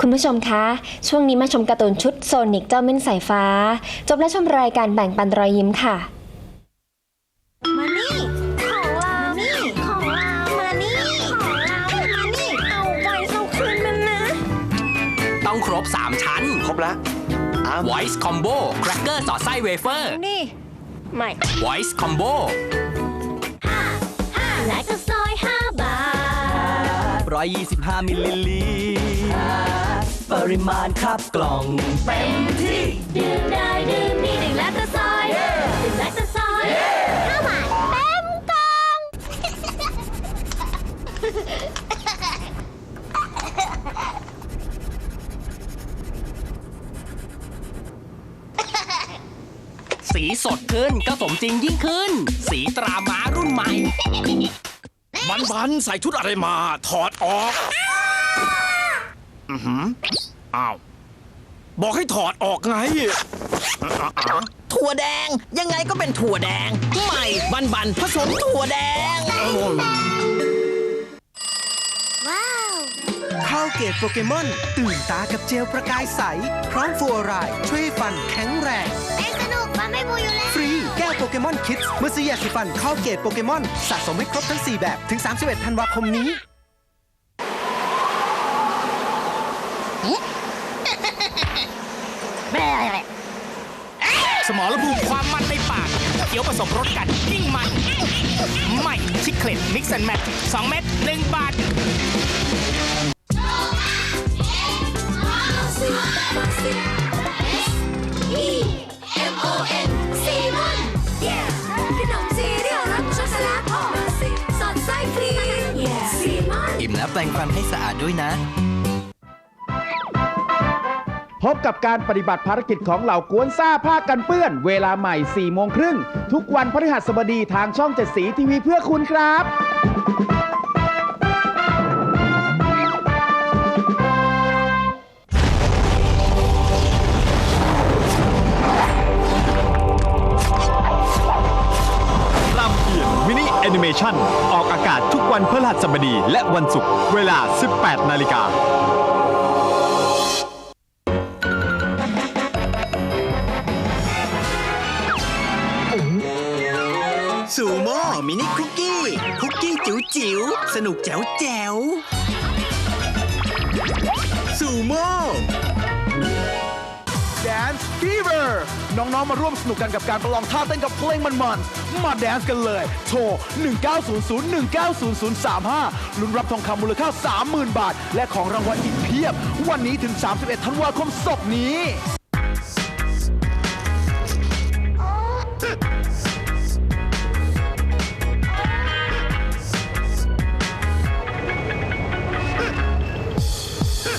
คุณผู้ชมคะ ช่วงนี้มาชมการ์ตูนชุดโซนิกเจ้าเม่นสายฟ้า จบและชมรายการแบ่งปันรอยยิ้มค่ะ มานี่ ของเรา นี่ ของเรา มานี่ ของเรา มานี่ เอาไว้เอาคืนมันนะ ต้องครบ 3 ชั้น ครบละอ้าว Voice Combo แครกเกอร์สอดไส้เวเฟอร์ นี่ ไม่ Voice Combo และจะซอยห้าบาท 125 มิลลิลิตร ปริมาณครับกล่องดื่มได้ดื่มนี่ดื่มและจะซอยดื่มและจะซอยห้าบาทเต็มกล่อง สีสดขึ้นก็สมจริงยิ่งขึ้น สีตราม้ารุ่นใหม่ บันบันใส่ชุดอะไรมา ถอดออก อือหืออ้าว บอกให้ถอดออกไงถั่วแดง ยังไงก็เป็นถั่วแดง ใหม่บันบันผสมถั่วแดงว้าวเข้าเกตโปเกมอน ตื่นตากับเจลประกายใส พร้อมฟลูออไรด์ช่วยให้ฟันแข็งแรงเล่นสนุกมัน ไม่บูอยู่แล้ว ฟรีแก้วโปเกมอนคิดเมื่อซื้อยาสีฟันเข้าเกตโปเกมอนสะสมให้ครบทั้ง 4 แบบถึง 31 ธันวาคมนี้สมรภูมิความมันในปากเคี้ยวผสมรสกันยิ่งมัน ใหม่ชิคเคลตมิกซ์แอนด์แมท2เม็ด1บาท อิ่มแล้วแปรงฟันให้สะอาดด้วยนะ พบกับการปฏิบัติภารกิจของเหล่ากวนซ่าผ้ากันเปื้อน เวลาใหม่4โมงครึ่ง ทุกวันพฤหัสบดีทางช่องเจ็ดสีทีวีเพื่อคุณครับ อนิเมชันออกอากาศทุกวันพฤหัสบดีและวันศุกร์เวลา 18 นาฬิกาสูโม่มินิคุกกี้คุกกี้จิ๋วจิ๋วสนุกแจ๋วแจ๋วสูโม่ Dance Fever น้องๆ มาร่วมสนุกกันกับการประลองท่าเต้นกับเพลงมันๆ มาแดนซ์กันเลย โทร 1900-190035 ลุ้นรับทองคำมูลค่า 30,000 บาท และของรางวัลอีกเพียบ วันนี้ถึง 31 ธันวาคมศกนี้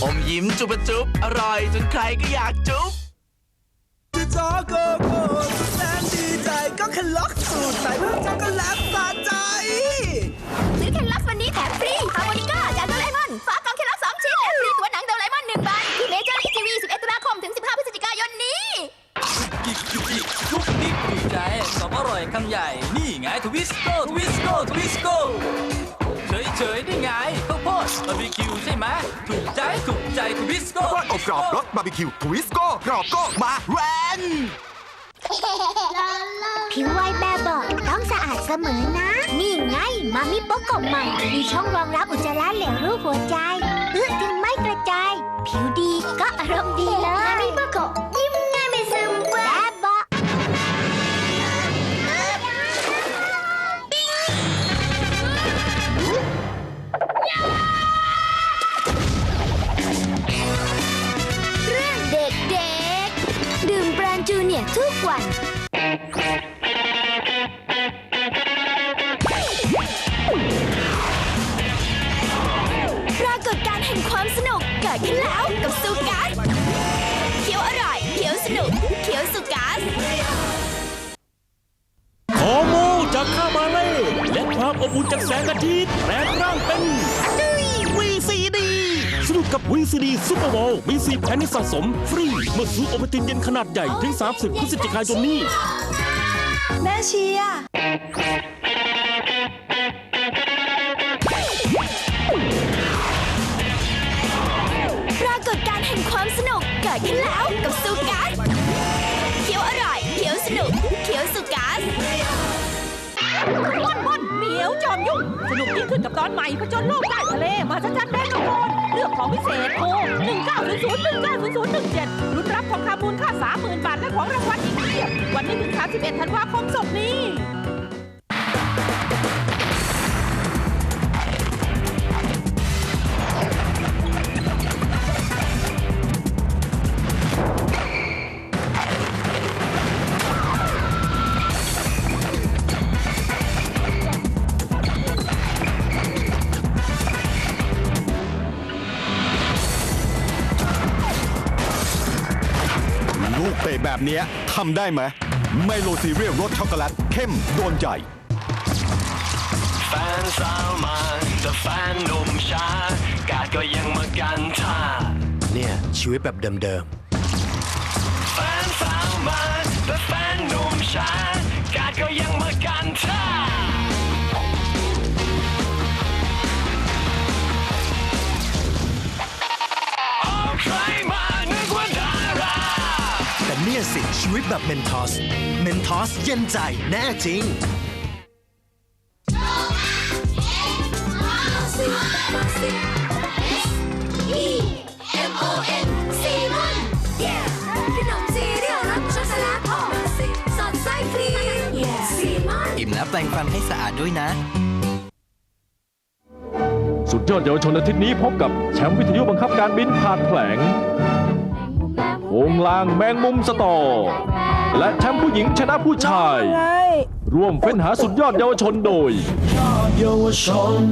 อมยิ้มจุบจุบอร่อยจนใครก็อยากจุบ จอโกโก้แสนดีใจก็แค่ล็อกสูตรใส่เพิ่มช็อกโกแลตสะใจ ซื้อเคล็ดลับวันนี้แถมฟรีฮาร์โมนิก้าจากโดเรมอนฝากล่องเคล็ดลับ2ชิ้นแถมฟรีตัวหนังโดเรมอน1ใบที่เมเจอร์ลีทีวี11ตุลาคมถึง 15 พฤศจิกายนนี้ทุกนิดถูกใจสอบอร่อยคำใหญ่ นี่ไงทวิสโก้ทวิสโก้ทวิสโก้เฉยเฉยๆนี่ไงข้าวโพดบาร์บีคิวใช่ไหมถูกใจถูกใจทวิสโก้อบกรอบรสบาร์บีคิวทวิสโก้กรอบโก้มาแรน ผิวไวแบบเบาะต้องสะอาดเสมอนะ นี่ไงมามิโปโกะใหม่ มีช่องรองรับอุจจาระเหลวรูปหัวใจเพื่อจึงไม่กระจาย ผิวดีก็อารมณ์ดีเลยมามิโปโกะ อบอุ่นจากแสงอาทิตย์แปลงร่างเป็นวีซีดีสนุกกับวีซีดีซุปเปอร์โบว์มีสีแผ่นให้สะสม ฟรี เมื่อซื้อโอเปตินเย็นขนาดใหญ่ถึง 30พฤศจิกายนนี้ แม่เชียร์ปรากฏการณ์แห่งความสนุกเกิดขึ้นแล้วกับซูกัสเคี้ยวอร่อยเคี้ยวสนุกเคี้ยวซูกัส วจอมยุ่ง สนุกยิ่งขึ้นกับตอนใหม่ผจญโลกใต้ทะเลมาชันจันแบงกะโกนเลือกของพิเศษโทร1900 190017ลุ้นรับทองคำมูลค่า30,000บาทและของรางวัลอีกเพียบวันนี้ถึง31ธันวาคมศกนี้ แบบเนี้ยทำได้ไหมไมโลซีเรียลรสช็อกโกแลตเข้มโดนใจแฟนสาวมาแต่แฟนหนุ่มช้ากาดก็ยังมากันท่าเนี่ย ชีวิตแบบเดิมแฟนสาวมาแต่แฟน แต่เนี่ยสิชีวิตแบบเมนทอส เมนทอสเย็นใจแน่จริง M-O-N ซีมอนขนมซีเรียลรสช็อกโกแลตหอมสดใสครีมซีมอน อิ่มแล้วแปรงฟันให้สะอาดด้วยนะ สุดยอดเยาวชนอาทิตย์นี้พบกับแชมป์วิทยุบังคับการบินผ่านแผลง วงลางแมงมุมสตอ และแชมป์ผู้หญิงชนะผู้ชาย ร่วมเฟ้นหาสุดยอดเยาวชนโดย เยาวชน